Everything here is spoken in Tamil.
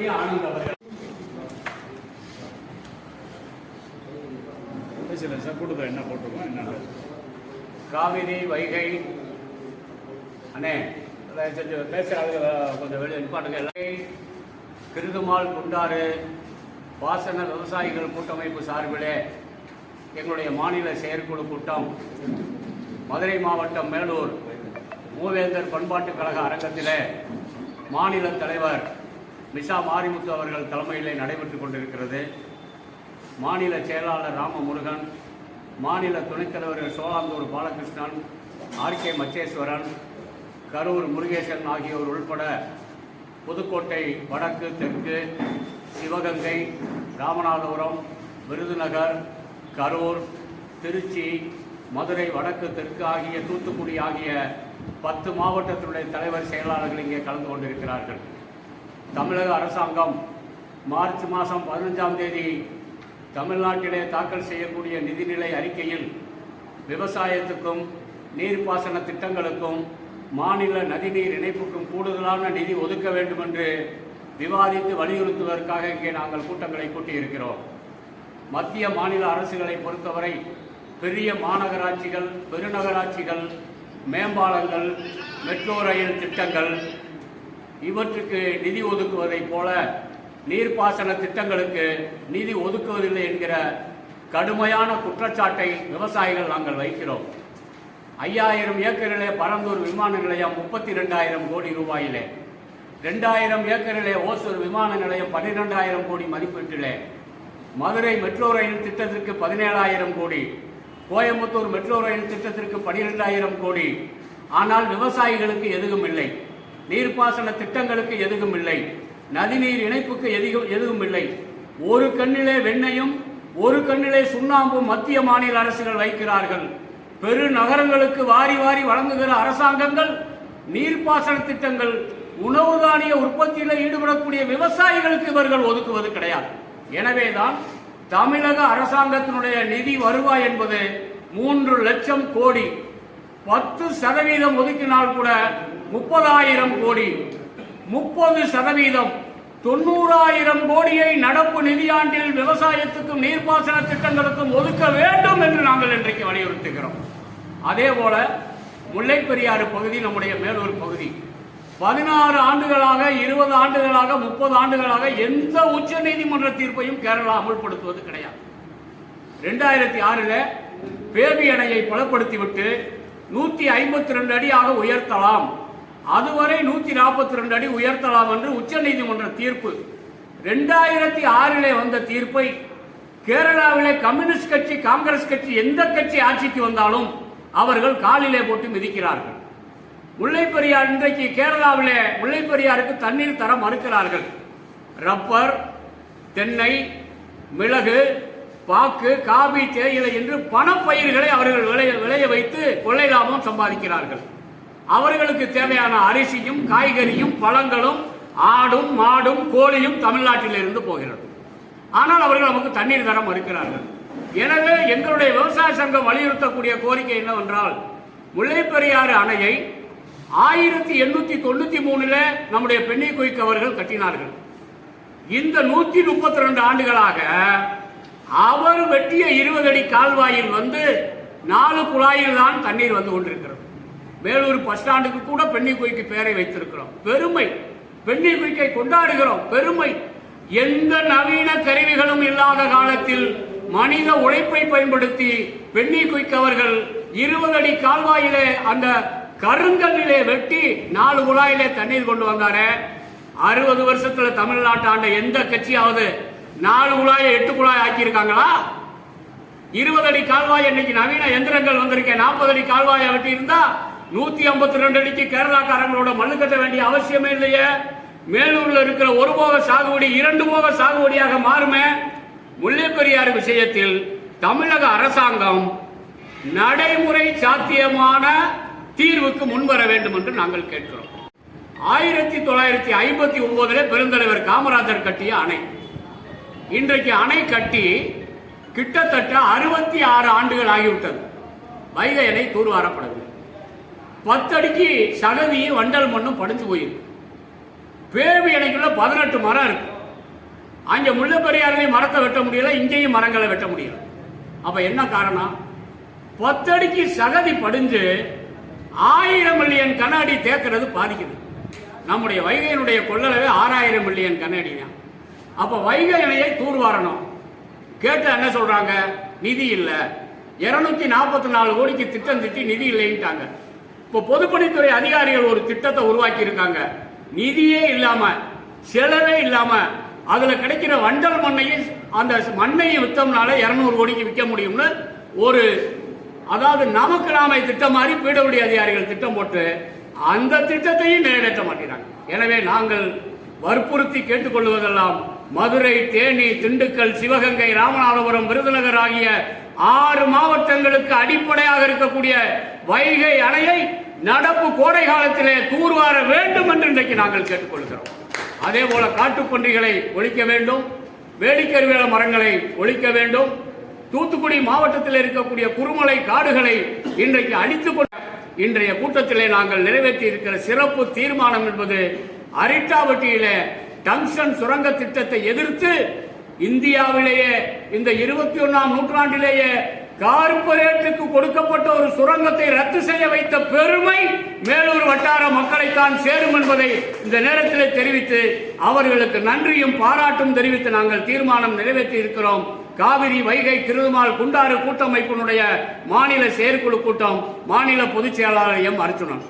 பி ஆனந்த் அவர்கள். என்ன போட்டிருக்கோம்? என்ன? காவிரி வைகை அண்ணே கொஞ்சம் பேசுகிறாங்க கொஞ்சம் வெளியே நிப்பாட்டுங்க. எல்லாம் கிருதுமால் குண்டாறு பாசன விவசாயிகள் கூட்டமைப்பு சார்பிலே எங்களுடைய மாநில செயற்குழு கூட்டம் மதுரை மாவட்டம் மேலூர் மூவேந்தர் பண்பாட்டுக் கழக அரங்கத்திலே மாநில தலைவர் நிஷா மாரிமுத்து அவர்கள் தலைமையிலே நடைபெற்றுக் கொண்டிருக்கிறது. மாநில செயலாளர் ராமமுருகன் மாநில துணைத்தலைவர்கள் சோலாந்தூர் பாலகிருஷ்ணன் ஆர்கே மச்சேஸ்வரன் கரூர் முருகேசன் ஆகியோர் உள்பட புதுக்கோட்டை வடக்கு தெற்கு சிவகங்கை ராமநாதபுரம் விருதுநகர் கரூர் திருச்சி மதுரை வடக்கு தெற்கு ஆகிய தூத்துக்குடி ஆகிய பத்து மாவட்டத்தினுடைய தலைவர் செயலாளர்கள் இங்கே கலந்து கொண்டிருக்கிறார்கள். தமிழக அரசாங்கம் மார்ச் மாதம் பதினஞ்சாம் தேதி தமிழ்நாட்டிலே தாக்கல் செய்யக்கூடிய நிதிநிலை அறிக்கையில் விவசாயத்துக்கும் நீர்ப்பாசன திட்டங்களுக்கும் மாநில நதிநீர் இணைப்புக்கும் கூடுதலான நிதி ஒதுக்க வேண்டும் என்று விவாதித்து வலியுறுத்துவதற்காக இங்கே நாங்கள் கூட்டங்களை கூட்டியிருக்கிறோம். மத்திய மாநில அரசுகளை பொறுத்தவரை பெரிய மாநகராட்சிகள் பெருநகராட்சிகள் மேம்பாலங்கள் மெட்ரோ ரயில் திட்டங்கள் இவற்றுக்கு நிதி ஒதுக்குவதைப் போல நீர்ப்பாசன திட்டங்களுக்கு நிதி ஒதுக்குவதில்லை என்கிற கடுமையான குற்றச்சாட்டை விவசாயிகள் நாங்கள் வைக்கிறோம். ஐயாயிரம் ஏக்கரிலே பரந்தூர் விமான நிலையம் முப்பத்தி ரெண்டாயிரம் கோடி ரூபாயிலே ரெண்டாயிரம் ஏக்கரிலே ஓசூர் விமான நிலையம் பன்னிரெண்டாயிரம் கோடி மதிப்பீட்டிலே மதுரை மெட்ரோ ரயில் திட்டத்திற்கு பதினேழாயிரம் கோடி கோயம்புத்தூர் மெட்ரோ ரயில் திட்டத்திற்கு பனிரெண்டாயிரம் கோடி. ஆனால் விவசாயிகளுக்கு எதுவும் இல்லை. நீர்ப்பாசன திட்டங்களுக்கு எதுவும் இல்லை. நதிநீர் இணைப்புக்கு எதுவும் எதுவும் இல்லை. ஒரு கண்ணிலே வெண்ணையும் ஒரு கண்ணிலே சுண்ணாம்பும் மத்திய மாநில அரசுகள் வைக்கிறார்கள். பெரு நகரங்களுக்கு வாரி வாரி வழங்குகிற அரசாங்கங்கள் நீர்ப்பாசன திட்டங்கள் உணவு தானிய உற்பத்தியில் ஈடுபடக்கூடிய விவசாயிகளுக்கு இவர்கள் ஒதுக்குவது கிடையாது. எனவேதான் தமிழக அரசாங்கத்தினுடைய நிதி வருவாய் என்பது மூன்று லட்சம் கோடி பத்து சதவீதம் ஒதுக்கினால் கூட முப்பதாயிரம் கோடி. முப்பது சதவீதம். தொண்ணூறாயிரம் கோடியை நடப்பு நிதியாண்டில் விவசாயத்துக்கும் நீர்ப்பாசன திட்டங்களுக்கும் ஒதுக்க வேண்டும் என்று நாங்கள் இன்றைக்கு வலியுறுத்துகிறோம். அதே போல முல்லைப்பெரியாறு பகுதி நம்முடைய மேலூர் பகுதி. பதினாறு ஆண்டுகளாக இருபது ஆண்டுகளாக முப்பது ஆண்டுகளாக எந்த உச்ச நீதிமன்ற தீர்ப்பையும் கேரளா அமல்படுத்துவது கிடையாது. ரெண்டாயிரத்தி ஆறில் பேபி அணையை பலப்படுத்திவிட்டு நூற்றி ஐம்பத்தி ரெண்டு அடியாக உயர்த்தலாம். அதுவரை நூற்றி நாற்பத்தி ரெண்டு அடி உயர்த்தலாம் என்று உச்சநீதிமன்ற தீர்ப்பு. ரெண்டாயிரத்தி ஆறிலே வந்த தீர்ப்பை கேரளாவிலே கம்யூனிஸ்ட் கட்சி காங்கிரஸ் கட்சி எந்த கட்சி ஆட்சிக்கு வந்தாலும் அவர்கள் காலிலே போட்டு மிதிக்கிறார்கள். முல்லைப்பெரியார் இன்றைக்கு கேரளாவிலே முல்லைப்பெரியாருக்கு தண்ணீர் தர மறுக்கிறார்கள். ரப்பர் தென்னை மிளகு பாக்கு காபி தேயிலை என்று பணப்பயிர்களை அவர்கள் விளைய விளைய வைத்து கொள்ளை லாபம் சம்பாதிக்கிறார்கள். அவர்களுக்கு தேவையான அரிசியும் காய்கறியும் பழங்களும் ஆடும் மாடும் கோழியும் தமிழ்நாட்டில் இருந்து போகிறது. ஆனால் அவர்கள் நமக்கு தண்ணீர் தர மறுக்கிறார்கள். எனவே எங்களுடைய விவசாய சங்கம் வலியுறுத்தக்கூடிய கோரிக்கை என்னவென்றால் முல்லைப்பெரியாறு அணையை ஆயிரத்தி எண்ணூத்தி தொண்ணூத்தி மூணுல நம்முடைய பெண்ணை குயிக் அவர்கள் கட்டினார்கள். இந்த நூத்தி முப்பத்தி ரெண்டு ஆண்டுகளாக அவர் வெட்டிய இருபது அடி கால்வாயில் வந்து நாலு குழாயில் தான் தண்ணீர் வந்து கொண்டிருக்கிறது. மேலூர் பஸ் ஸ்டாண்டுக்கு கூட பெண்ணி குயிக்கு பெயரை வைத்திருக்கிறோம். பெருமை. பெண்ணி குயிக்கை கொண்டாடுகிறோம். பெருமை. எந்த நவீன கருவிகளும் இல்லாத காலத்தில் மனித உழைப்பை பயன்படுத்தி பெண்ணி குயிக் அவர்கள் இருபது அடி கால்வாயிலே அந்த கருங்கல்லிலே வெட்டி நாலு குழாயிலே தண்ணீர் கொண்டு வந்தாரு. அறுபது வருஷத்துல தமிழ்நாட்டு ஆண்ட எந்த கட்சியாவது நாலு குழாயை எட்டு குழாய் ஆக்கியிருக்காங்களா? இருபது அடி கால்வாய் இன்னைக்கு நவீன எந்திரங்கள் வந்திருக்கேன் நாற்பது அடி கால்வாயை வெட்டி இருந்தா நூத்தி ஐம்பத்தி ரெண்டு அடிக்கு கேரளாக்காரங்களோட மண்ணு கட்ட வேண்டிய அவசியமே இல்லையே. மேலூர்ல இருக்கிற ஒரு போக சாகுபடி இரண்டு போக சாகுபடியாக மாறுமே. முல்லைப்பெரியாறு விஷயத்தில் தமிழக அரசாங்கம் நடைமுறை சாத்தியமான தீர்வுக்கு முன்வர வேண்டும் என்று நாங்கள் கேட்கிறோம். ஆயிரத்தி தொள்ளாயிரத்தி ஐம்பத்தி ஒன்பதுல பெருந்தலைவர் காமராஜர் கட்டிய அணை. இன்றைக்கு அணை கட்டி கிட்டத்தட்ட அறுபத்தி ஆறு ஆண்டுகள் ஆகிவிட்டது. வைகை அணை தூர்வாரப்படவில்லை. பத்தடிக்கு சகதியும் வண்டல் மண்ணும் படுத்து போயிருக்கு. பேவி அணைக்குள்ள பதினெட்டு மரம் இருக்கு. அங்கே முள்ளப்பெரியாறுலையும் மரத்தை வெட்ட முடியல இங்கேயும் மரங்களை வெட்ட முடியல. அப்ப என்ன காரணம்? பத்தடிக்கு சகதி படிஞ்சு ஆயிரம் மில்லியன் கண்ணாடி தேக்கிறது பாதிக்குது. நம்முடைய வைகையினுடைய கொள்ளளவே ஆறாயிரம் மில்லியன் கண்ணாடி தான் அப்ப வைகை அணையை தூர்வாரணும். கேட்டு என்ன சொல்றாங்க? நிதி இல்லை. இருநூத்தி நாற்பத்தி நாலு கோடிக்கு திட்டம் திட்டி நிதி இல்லைன்ட்டாங்க. இப்போ பொதுப்பணித்துறை அதிகாரிகள் ஒரு திட்டத்தை உருவாக்கி இருக்காங்க நிதியே இல்லாம செலவே இல்லாம அதுல கிடைக்கிற வண்டல் மண்ணையும் அந்த மண்ணையும் வித்தோம்னால இருநூறு கோடிக்கு விற்க முடியும்னு ஒரு அதாவது நமக்கு நாம திட்டம் மாதிரி பிடபிள்யூ அதிகாரிகள் திட்டம் போட்டு அந்த திட்டத்தையும் நிறைவேற்ற மாட்டேறாங்க எனவே நாங்கள் வற்புறுத்தி கேட்டுக்கொள்வதெல்லாம் மதுரை தேனி திண்டுக்கல் சிவகங்கை ராமநாதபுரம் விருதுநகர் ஆகிய ஆறு மாவட்டங்களுக்கு அடிப்படையாக இருக்கக்கூடிய வைகை அணையை நடப்பு கோடை காலத்திலே தூர்வார வேண்டும் என்று இன்றைக்கு நாங்கள் கேட்டுக்கொள்கிறோம். அதே போல காட்டுப்பன்றிகளை ஒழிக்க வேண்டும் வேடிக்கருவேல மரங்களை ஒழிக்க வேண்டும் தூத்துக்குடி மாவட்டத்தில் இருக்கக்கூடிய குறுமலை காடுகளை இன்றைக்கு அழித்துக் இன்றைய கூட்டத்திலே நாங்கள் நிறைவேற்றி இருக்கிற சிறப்பு தீர்மானம் என்பது அரிட்டாவட்டியில டங்ஷன் சுரங்க திட்டத்தை எதிர்த்து இந்தியாவிலேயே இந்த இருபத்தி ஒன்னாம் நூற்றாண்டிலேயே கார்ப்பரேட்டுக்கு கொடுக்கப்பட்ட ஒரு சுரங்கத்தை ரத்து செய்ய வைத்த பெருமை மேலூர் வட்டார மக்களைத்தான் சேரும் என்பதை இந்த நேரத்தில் தெரிவித்து அவர்களுக்கு நன்றியும் பாராட்டும் தெரிவித்து நாங்கள் தீர்மானம் நிறைவேற்றி இருக்கிறோம். காவிரி வைகை திருமால் குண்டாறு கூட்டமைப்பினுடைய மாநில செயற்குழு கூட்டம் மாநில பொதுச் செயலாளர் எம் அர்ச்சுனன்